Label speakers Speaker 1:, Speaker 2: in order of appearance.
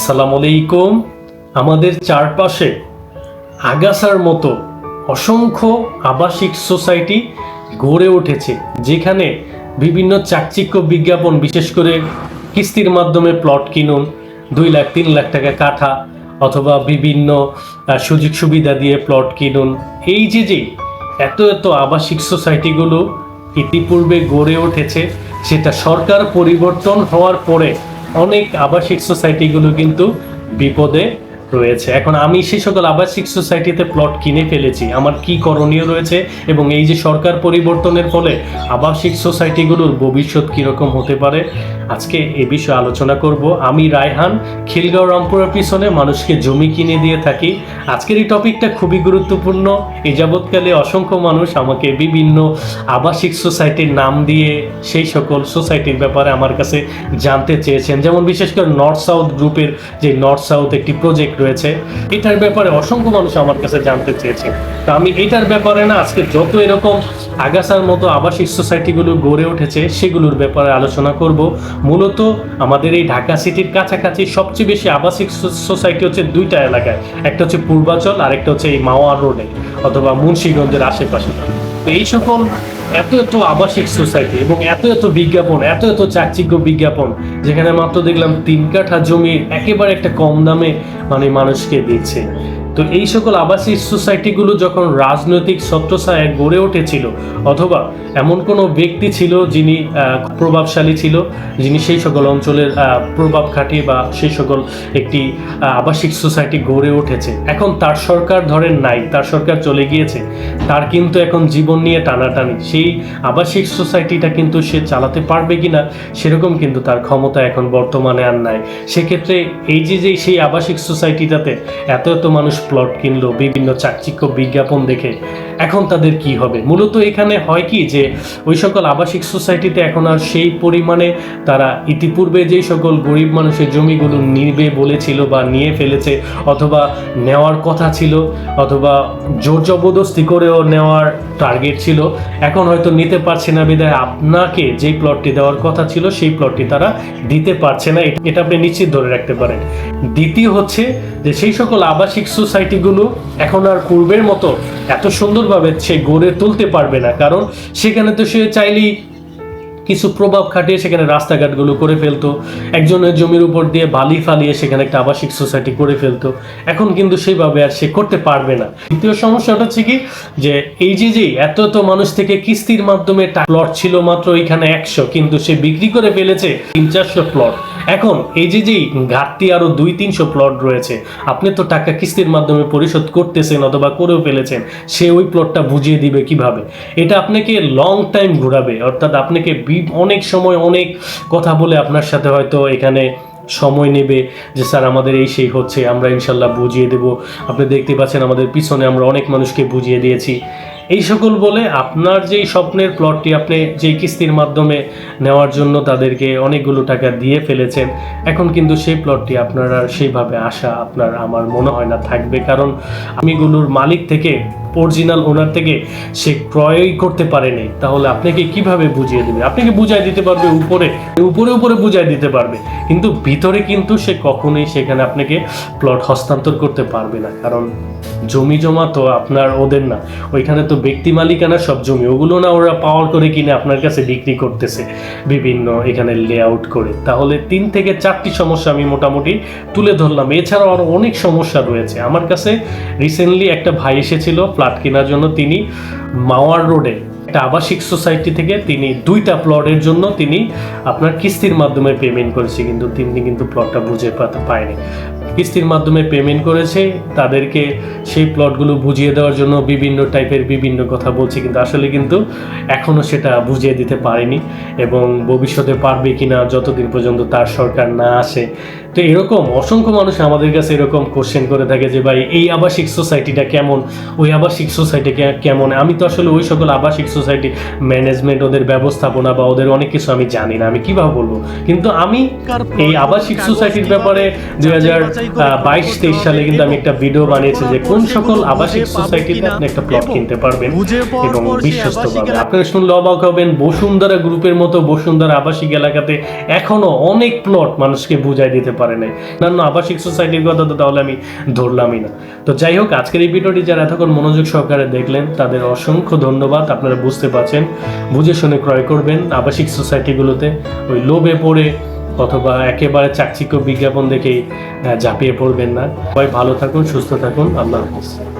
Speaker 1: আসসালামু আলাইকুম। আমাদের চারপাশে আগাছার মতো অসংখ্য আবাসিক সোসাইটি গড়ে উঠেছে, যেখানে বিভিন্ন চাকচিক্য বিজ্ঞাপন, বিশেষ করে কিস্তির মাধ্যমে প্লট কিনুন, দুই লাখ, তিন লাখ টাকা কাঠা অথবা বিভিন্ন সুযোগ সুবিধা দিয়ে প্লট কিনুন। এই যে যে এত এত আবাসিক সোসাইটিগুলো ইতিপূর্বে গড়ে উঠেছে, সেটা সরকার পরিবর্তন হওয়ার পরে অনেক আবাসিক সোসাইটিগুলো কিন্তু বিপদে রয়েছে। এখন আমি সেই সকল আবাসিক সোসাইটিতে প্লট কিনে ফেলেছি। আমার কি করণীয় রয়েছে এবং এই যে সরকার পরিবর্তনের ফলে আবাসিক সোসাইটিগুলোর ভবিষ্যৎ কীরকম হতে পারে, আজকে এ বিষয়ে আলোচনা করব। আমি রায়হান, খিলগাঁও রামপুরার পিছনে মানুষকে জমি কিনে দিয়ে থাকি। আজকের এই টপিকটা খুবই গুরুত্বপূর্ণ। এই যাবৎকালে অসংখ্য মানুষ আমাকে বিভিন্ন আবাসিক সোসাইটির নাম দিয়ে সেই সকল সোসাইটির ব্যাপারে আমার কাছে জানতে চেয়েছেন। যেমন বিশেষ করে নর্থ সাউথ গ্রুপের যে নর্থ সাউথ একটি প্রজেক্ট রয়েছে। এটার ব্যাপারে অসংখ্য মানুষ আমার কাছে জানতে চেয়েছে। তো আমি এটার ব্যাপারে না, আজকে যত এরকম আগাছার মতো আবাসিক সোসাইটিগুলো গড়ে উঠেছে, সেগুলোর ব্যাপারে আলোচনা করব। মূলত আমাদের এই ঢাকা সিটির কাছাকাছি সবচেয়ে বেশি আবাসিক সোসাইটি হচ্ছে দুইটা এলাকায়। একটা হচ্ছে পূর্বাচল আর একটা হচ্ছে এই মাওয়া রোডে, অথবা মুন্সিগঞ্জের আশেপাশে। এই সকল এত এত আবাসিক সোসাইটি এবং এত এত বিজ্ঞাপন, এত এত চাকচিক্য বিজ্ঞাপন, যেখানে মাত্র দেখলাম তিন কাঠা জমি একেবারে একটা কম দামে মানে মানুষকে দিচ্ছে। তো এই সকল আবাসিক সোসাইটিগুলো যখন রাজনৈতিক ছত্রছায়ায় গড়ে উঠেছিল, অথবা এমন কোনো ব্যক্তি ছিল যিনি প্রভাবশালী ছিল, যিনি সেই সকল অঞ্চলের প্রভাব খাটিয়ে বা সেই সকল একটি আবাসিক সোসাইটি গড়ে উঠেছে। এখন তার সরকার ধরেন নাই, তার সরকার চলে গিয়েছে, তার কিন্তু এখন জীবন নিয়ে টানাটানি। সেই আবাসিক সোসাইটিটা কিন্তু সে চালাতে পারবে কিনা, সেরকম কিন্তু তার ক্ষমতা এখন বর্তমানে আর নাই। সেক্ষেত্রে এই যে যে সেই আবাসিক সোসাইটিটাতে এত এত মানুষ প্লট কিনলো, বিভিন্ন চাকচিক্য বিজ্ঞাপন দেখে, এখন তাদের কি হবে? মূলত এখানে হয় কি যে, ওই সকল আবাসিক সোসাইটিতে এখন আর সেই পরিমাণে তারা ইতিপূর্বে যেই সকল গরিব মানুষের জমিগুলো নিবে বলেছিল বা নিয়ে ফেলেছে অথবা নেওয়ার কথা ছিল অথবা জোর জবরদস্তি করেও নেওয়ার টার্গেট ছিল, এখন হয়তো নিতে পারছে না বিদায় আপনাকে যেই প্লটটি দেওয়ার কথা ছিল সেই প্লটটি তারা দিতে পারছে না। এটা- এটা আপনি নিশ্চিত ধরে রাখতে পারেন। দ্বিতীয় হচ্ছে যে সেই সকল আবাসিক সোসাইটিগুলো এখন আর পূর্বের মতো এত সুন্দরভাবে সে গড়ে তুলতে পারবে না। কারণ সেখানে তো সে চাইলেই কিছু প্রভাব খাটিয়ে সেখানে রাস্তাঘাটগুলো করে ফেলতো। একজনের জমির উপর দিয়ে বালি ফালিয়ে সেখানে একটা আবাসিক সোসাইটি করে ফেলতো। এখন কিন্তু সেইভাবে আর সে করতে পারবে না। দ্বিতীয় সমস্যাটা হচ্ছে কি যে এই যে যে এত এত মানুষ থেকে কিস্তির মাধ্যমে প্লট ছিল মাত্র এখানে একশো, কিন্তু সে বিক্রি করে ফেলেছে তিন চারশো প্লট এখন এই যে যে ঘাটতি আরও দুই তিনশো প্লট রয়েছে, আপনি তো টাকা কিস্তির মাধ্যমে পরিশোধ করতেছেন অথবা করেও ফেলেছেন, সে ওই প্লটটা বুঝিয়ে দিবে কীভাবে? এটা আপনাকে লং টাইম ঘুরাবে, অর্থাৎ আপনাকে বি- অনেক সময় অনেক কথা বলে আপনার সাথে হয়তো এখানে সময় নেবে যে, স্যার, আমাদের এই সেই হচ্ছে, আমরা ইনশাল্লাহ বুঝিয়ে দেব। আপনি দেখতে পাচ্ছেন আমাদের পিছনে আমরা অনেক মানুষকে বুঝিয়ে দিয়েছি। এই সকল বলে আপনার যেই স্বপ্নের প্লটটি আপনি যেই কিস্তির মাধ্যমে নেওয়ার জন্য তাদেরকে অনেকগুলো টাকা দিয়ে ফেলেছেন, এখন কিন্তু সেই প্লটটি আপনার আর সেইভাবে আশা আপনার আমার মনে হয় না থাকবে। কারণ আমিগুলোর মালিক থেকে অরিজিনাল ওনার থেকে সে ক্রয়ই করতে পারেনি। তাহলে আপনাকে কীভাবে বুঝিয়ে দেবে? আপনাকে বুঝাই দিতে পারবে উপরে? উপরে উপরে বুঝাই দিতে পারবে। কিন্তু ভিতরে কিন্তু সে কখনোই সেখানে আপনাকে প্লট হস্তান্তর করতে পারবে না। কারণ জমি জমা তো আপনার ওদের না। ওইখানে তো ব্যক্তি মালিকানা সব জমি, ওগুলো না ওরা পাওয়ার করে কিনে আপনার কাছে বিক্রি করতেছে বিভিন্ন এখানে লেআউট করে। তাহলে তিন থেকে চারটি সমস্যা আমি মোটামুটি তুলে ধরলাম। এছাড়াও আরও অনেক সমস্যা রয়েছে। আমার কাছে রিসেন্টলি একটা ভাই এসেছিল ফ্ল্যাট কেনার জন্য। তিনি মাওয়ার রোডে একটা আবাসিক সোসাইটি থেকে তিনি দুইটা প্লটের জন্য তিনি আপনার কিস্তির মাধ্যমে পেমেন্ট করেছে। কিন্তু তিনি কিন্তু প্লটটা বুঝে পাতে পায়নি। কিস্তির মাধ্যমে পেমেন্ট করেছে, তাদেরকে সেই প্লটগুলো বুঝিয়ে দেওয়ার জন্য বিভিন্ন টাইপের বিভিন্ন কথা বলছে, কিন্তু আসলে কিন্তু এখনও সেটা বুঝিয়ে দিতে পারেনি এবং ভবিষ্যতে পারবে কিনা যতদিন পর্যন্ত তার সরকার না আসে তো এরকম অসংখ্য মানুষ আমাদের কাছে এরকম কোশ্চেন করে থাকে যে ভাই এই আবাসিক সোসাইটিটা কেমন? ওই আবাসিক সোসাইটি কেমন? আমি তো আসলে ওই সকল আবাসিক সোসাইটি ম্যানেজমেন্ট ওদের ব্যবস্থাপনা বা ওদের অনেক কিছু আমি জানি না। আমি কীভাবে বলব? কিন্তু আমি এই আবাসিক সোসাইটির ব্যাপারে দুই হাজার বাইশ তেইশ সালে কিন্তু আমি একটা ভিডিও বানিয়েছি যে কোন সকল আবাসিক সোসাইটিতে আপনি একটা প্লট কিনতে পারবেন এবং বিশ্বস্ত পাবেন। আপনারা শুনলে অবাক হবেন বসুন্ধরা গ্রুপের মতো বসুন্ধরা আবাসিক এলাকাতে এখনও অনেক প্লট মানুষকে বুঝাই দিতে পারে নাই। অন্যান্য আবাসিক সোসাইটির কথা তো তাহলে আমি ধরলামই না। তো যাই হোক, আজকের এই ভিডিওটি যারা এতক্ষণ মনোযোগ সহকারে দেখলেন, তাদের অসংখ্য ধন্যবাদ। আপনারা বুঝতে পারছেন, বুঝে শুনে ক্রয় করবেন আবাসিক সোসাইটিগুলোতে ওই লোভে পড়ে অথবা একেবারে চাকচিক্য বিজ্ঞাপন দেখেই ঝাঁপিয়ে পড়বেন না। সবাই ভালো থাকুন, সুস্থ থাকুন। আল্লাহ হাফিজ।